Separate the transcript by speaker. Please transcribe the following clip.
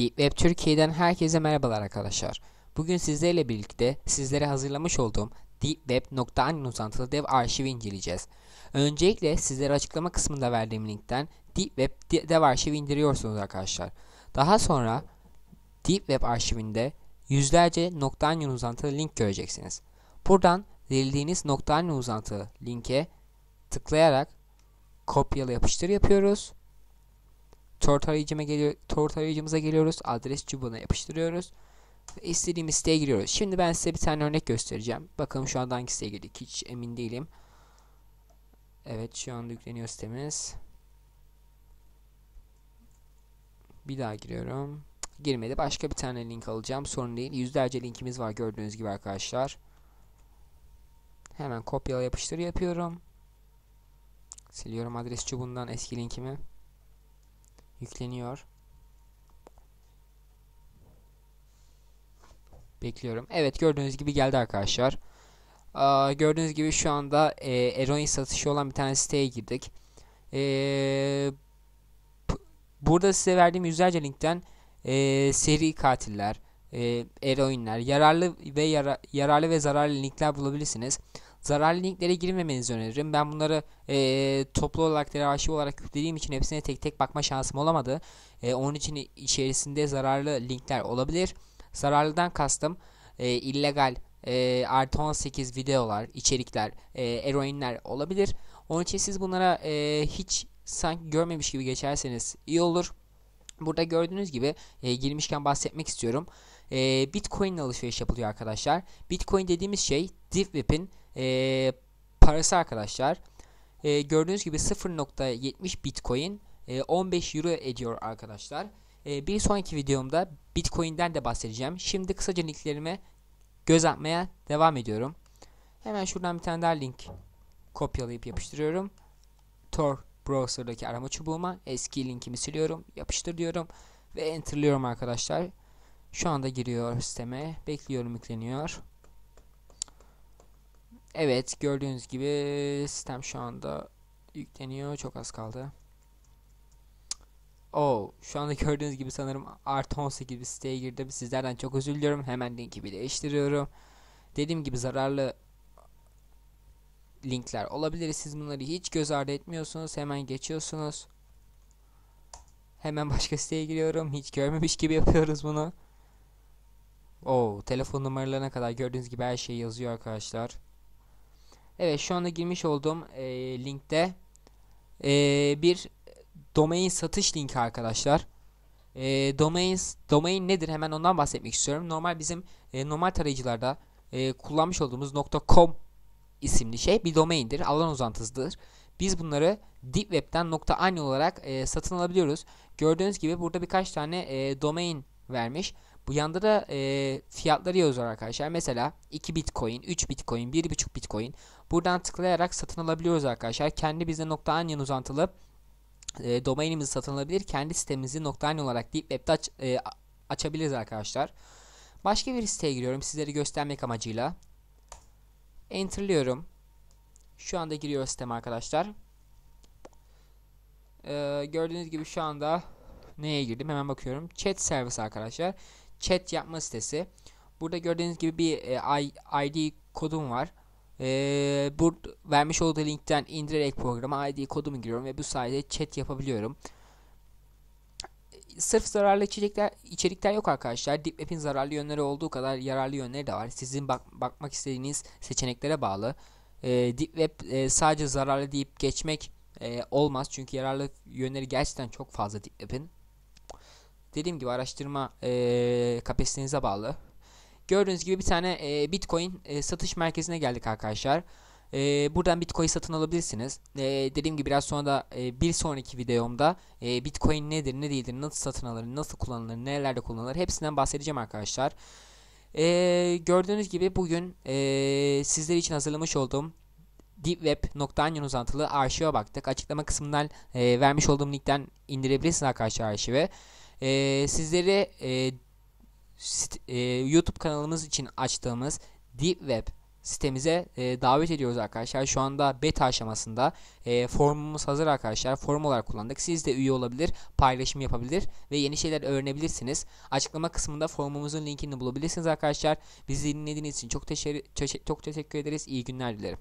Speaker 1: Deep Web Türkiye'den herkese merhabalar arkadaşlar. Bugün sizlerle birlikte sizlere hazırlamış olduğum deepweb.anin uzantılı dev arşivi inceleyeceğiz. Öncelikle sizlere açıklama kısmında verdiğim linkten Deep Web dev arşivi indiriyorsunuz arkadaşlar. Daha sonra Deep Web arşivinde yüzlerce .anin uzantılı link göreceksiniz. Buradan dilediğiniz .anin uzantılı linke tıklayarak kopyala yapıştır yapıyoruz. Tor tarayıcıma geliyor, Tor tarayıcımıza geliyoruz. Adres çubuğuna yapıştırıyoruz. İstediğimiz siteye giriyoruz. Şimdi ben size bir tane örnek göstereceğim. Bakalım şu anda hangi siteye girdik. Hiç emin değilim. Evet şu anda yükleniyor sitemiz. Bir daha giriyorum. Girmedi. Başka bir tane link alacağım. Sorun değil. Yüzlerce linkimiz var gördüğünüz gibi arkadaşlar. Hemen kopyala yapıştır yapıyorum. Siliyorum adres çubuğundan eski linkimi. Yükleniyor. Bekliyorum. Evet gördüğünüz gibi geldi arkadaşlar. Aa, gördüğünüz gibi şu anda e, eroin satışı olan bir tane siteye girdik. E, burada size verdiğim yüzlerce linkten e, seri katiller, e, eroinler, yararlı ve yara, yararlı ve zararlı linkler bulabilirsiniz. Zararlı linklere girmemenizi öneririm. Ben bunları e, toplu olarak ya arşiv olarak yüklediğim için hepsine tek tek bakma şansım olamadı. E, onun için içerisinde zararlı linkler olabilir. Zararlıdan kastım e, illegal e, artı 18 videolar, içerikler, e, eroinler olabilir. Onun için siz bunlara e, hiç sanki görmemiş gibi geçerseniz iyi olur. Burada gördüğünüz gibi e, girmişken bahsetmek istiyorum. E, Bitcoin ile alışveriş yapılıyor arkadaşlar. Bitcoin dediğimiz şey DeepWeb'in e, parası arkadaşlar. E, gördüğünüz gibi 0.70 Bitcoin e, 15 Euro ediyor arkadaşlar. E, bir sonraki videomda Bitcoin'den de bahsedeceğim. Şimdi kısaca linklerime göz atmaya devam ediyorum. Hemen şuradan bir tane daha link kopyalayıp yapıştırıyorum. Tor browser'daki arama çubuğuma eski linkimi siliyorum, yapıştır diyorum ve enterliyorum arkadaşlar. Şu anda giriyor sisteme. Bekliyorum yükleniyor. Evet gördüğünüz gibi sistem şu anda yükleniyor. Çok az kaldı. Oh, şu anda gördüğünüz gibi sanırım artı 18 bir siteye girdim. Sizlerden çok özür diliyorum. Hemen linki bir değiştiriyorum. Dediğim gibi zararlı linkler olabilir. Siz bunları hiç göz ardı etmiyorsunuz. Hemen geçiyorsunuz. Hemen başka siteye giriyorum. Hiç görmemiş gibi yapıyoruz bunu. Oo, telefon numaralarına kadar gördüğünüz gibi her şey yazıyor arkadaşlar. Evet şu anda girmiş olduğum e, linkte e, bir domain satış linki arkadaşlar. E, domain domain nedir? Hemen ondan bahsetmek istiyorum. Normal bizim e, normal tarayıcılarda e, kullanmış olduğumuz .com isimli şey bir domaindir. Alan uzantısıdır. Biz bunları deep web'den .ani olarak e, satın alabiliyoruz. Gördüğünüz gibi burada birkaç tane e, domain vermiş. Bu yanda da e, fiyatları yazıyor arkadaşlar. Mesela 2 bitcoin, 3 bitcoin, 1.5 bitcoin. Buradan tıklayarak satın alabiliyoruz arkadaşlar. Kendi bizde .onion uzantılı e, domainimizi satın alabilir. Kendi sitemizi .onion olarak Deep Web'de aç, e, açabiliriz arkadaşlar. Başka bir siteye giriyorum sizlere göstermek amacıyla. Enter'lıyorum. Şu anda giriyor sistem arkadaşlar. Ee, gördüğünüz gibi şu anda neye girdim hemen bakıyorum. Chat servisi arkadaşlar. Chat yapma sitesi. Burada gördüğünüz gibi bir e, ID kodum var. Ee, bu vermiş olduğu linkten indirerek programa ID kodumu giriyorum ve bu sayede chat yapabiliyorum. Sırf zararlı içerikler, içerikler yok arkadaşlar. DeepWeb'in zararlı yönleri olduğu kadar yararlı yönleri de var. Sizin bak, bakmak istediğiniz seçeneklere bağlı. Ee, DeepWeb e, sadece zararlı deyip geçmek e, olmaz. Çünkü yararlı yönleri gerçekten çok fazla DeepWeb'in. Dediğim gibi araştırma e, kapasitenize bağlı. Gördüğünüz gibi bir tane e, Bitcoin e, satış merkezine geldik arkadaşlar. E, buradan Bitcoin satın alabilirsiniz. E, dediğim gibi biraz sonra da e, bir sonraki videomda e, Bitcoin nedir, ne değildir, nasıl satın alınır, nasıl kullanılır, nerelerde kullanılır hepsinden bahsedeceğim arkadaşlar. E, gördüğünüz gibi bugün e, sizler için hazırlamış olduğum deepweb.onion uzantılı arşive baktık. Açıklama kısmından e, vermiş olduğum linkten indirebilirsiniz arkadaşlar arşive. E, sizleri e, e, YouTube kanalımız için açtığımız Deep Web sitemize e, davet ediyoruz arkadaşlar. Şu anda beta aşamasında e, formumuz hazır arkadaşlar. Form olarak kullandık. Siz de üye olabilir, paylaşım yapabilir ve yeni şeyler öğrenebilirsiniz. Açıklama kısmında formumuzun linkini bulabilirsiniz arkadaşlar. Bizi dinlediğiniz için çok teşekkür, çok teşekkür ederiz. İyi günler dilerim.